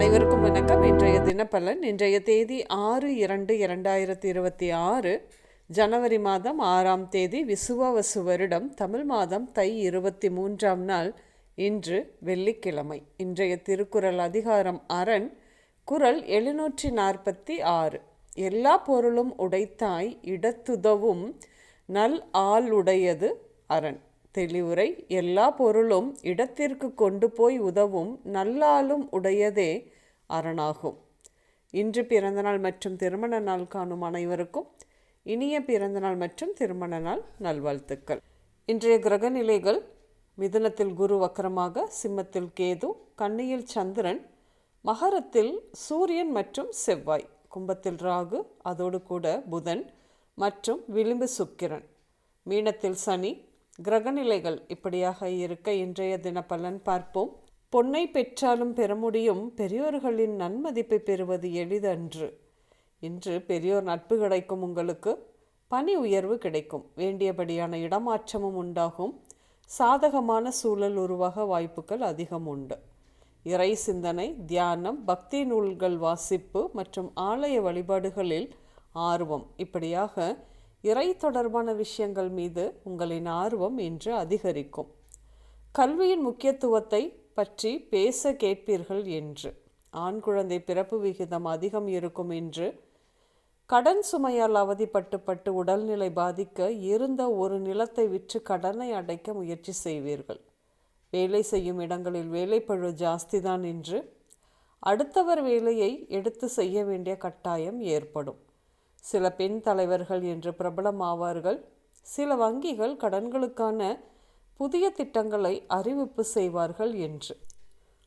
அனைவருக்கும் வணக்கம். இன்றைய தினப்பலன் இன்றைய தேதி ஆறு இரண்டு இரண்டாயிரத்தி இருபத்தி ஆறு ஜனவரி மாதம் ஆறாம் தேதி விசுவாவசு வருடம் தமிழ் மாதம் தை இருபத்தி மூன்றாம் நாள் இன்று வெள்ளிக்கிழமை. இன்றைய திருக்குறள் அதிகாரம் அரண் குறள் எழுநூற்றி நாற்பத்தி ஆறு எல்லா பொருளும் உடைத்தாய் இடத்துதவும் நல் ஆளுடையது அரண். தெளிவுரை எல்லா பொருளும் இடத்திற்கு கொண்டு போய் உதவும் நல்லாலும் உடையதே அரணாகும். இன்று பிறந்தநாள் மற்றும் திருமண நாள் காணும் அனைவருக்கும் இனிய பிறந்தநாள் மற்றும் திருமண நாள் நல்வாழ்த்துக்கள். இன்றைய கிரக நிலைகள் மிதுனத்தில் குரு வக்கரமாக சிம்மத்தில் கேது கன்னியில் சந்திரன் மகரத்தில் சூரியன் மற்றும் செவ்வாய் கும்பத்தில் ராகு அதோடு கூட புதன் மற்றும் விளிம்பு சுக்கிரன். மீனத்தில் சனி கிரகநிலைகள் இப்படியாக இருக்க இன்றைய தின பலன் பார்ப்போம். பொன்னை பெற்றாலும் பெற முடியும் பெரியோர்களின் நன்மதிப்பை பெறுவது எளிதன்று. இன்று பெரியோர் நட்பு கிடைக்கும் உங்களுக்கு பணி உயர்வு கிடைக்கும். வேண்டியபடியான இடமாற்றமும் உண்டாகும். சாதகமான சூழல் உருவாக வாய்ப்புகள் அதிகம் உண்டு. இறை சிந்தனை தியானம் பக்தி நூல்கள் வாசிப்பு மற்றும் ஆலய வழிபாடுகளில் ஆர்வம். இப்படியாக இறை தொடர்பான விஷயங்கள் மீது உங்களின் ஆர்வம் இன்று அதிகரிக்கும். கல்வியின் முக்கியத்துவத்தை பற்றி பேச கேட்பீர்கள் என்று. ஆண் குழந்தை பிறப்பு விகிதம் அதிகம் இருக்கும் என்று கடன் சுமையால் அவதிப்பட்டுப்பட்டு உடல்நிலை பாதிக்க இருந்த ஒரு நிலத்தை விற்று கடனை அடைக்க முயற்சி செய்வீர்கள். வேலை செய்யும் இடங்களில் வேலைப்பழு ஜாஸ்திதான் என்று அடுத்தவர் வேலையை எடுத்து செய்ய வேண்டிய கட்டாயம் ஏற்படும். சில பெண் தலைவர்கள் என்று பிரபலமாவார்கள். சில வங்கிகள் கடன்களுக்கான புதிய திட்டங்களை அறிவிப்பு செய்வார்கள் என்று.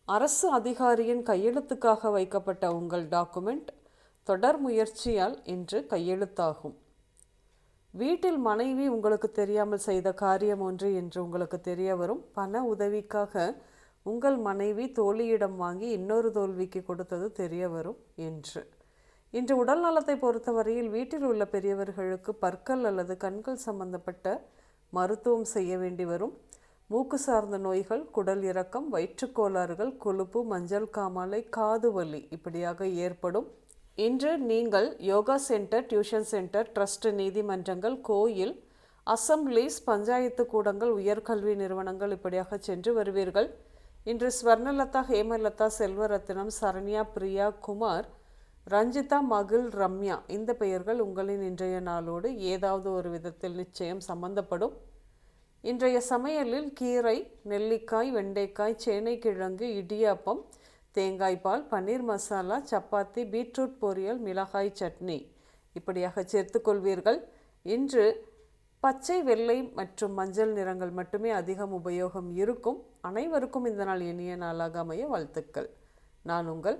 அரசு அதிகாரியின் கையெழுத்துக்காக வைக்கப்பட்ட உங்கள் டாக்குமெண்ட் தொடர் முயற்சியால் இன்று கையெழுத்தாகும். வீட்டில் மனைவி உங்களுக்கு தெரியாமல் செய்த காரியம் ஒன்று என்று உங்களுக்கு தெரிய வரும். பண உதவிக்காக உங்கள் மனைவி தோழியிடம் வாங்கி இன்னொரு தோல்விக்கு கொடுத்தது தெரிய வரும் என்று. இன்று உடல் நலத்தை பொறுத்தவரையில் வீட்டில் உள்ள பெரியவர்களுக்கு பற்கள் அல்லது கண்கள் சம்பந்தப்பட்ட மருத்துவம் செய்ய வேண்டி வரும். மூக்கு சார்ந்த நோய்கள் குடல் இறக்கம் வயிற்றுக்கோளாறுகள் கொழுப்பு மஞ்சள் காமாலை காது வலி இப்படியாக ஏற்படும். இன்று நீங்கள் yoga centre tuition centre trust நீதிமன்றங்கள் கோயில் அசம்பிளிஸ் பஞ்சாயத்து கூடங்கள் உயர்கல்வி நிறுவனங்கள் இப்படியாக சென்று வருவீர்கள். இன்று ஸ்வர்ணலதா ஹேமலதா செல்வரத்னம் சரண்யா பிரியா குமார் ரஞ்சிதா மகிழ் ரம்யா இந்த பெயர்கள் உங்களின் இன்றைய நாளோடு ஏதாவது ஒரு விதத்தில் நிச்சயம் சம்பந்தப்படும். இன்றைய சமையலில் கீரை நெல்லிக்காய் வெண்டைக்காய் சேனைக்கிழங்கு இடியாப்பம் தேங்காய் பால் பன்னீர் மசாலா சப்பாத்தி பீட்ரூட் பொரியல் மிளகாய் சட்னி. இப்படியாக சேர்த்துக்கொள்வீர்கள் இன்று பச்சை வெள்ளை மற்றும் மஞ்சள் நிறங்கள் மட்டுமே அதிகம் உபயோகம் இருக்கும். அனைவருக்கும் இந்த நாள் இனிய நாளாக அமைய வாழ்த்துக்கள். நான் உங்கள்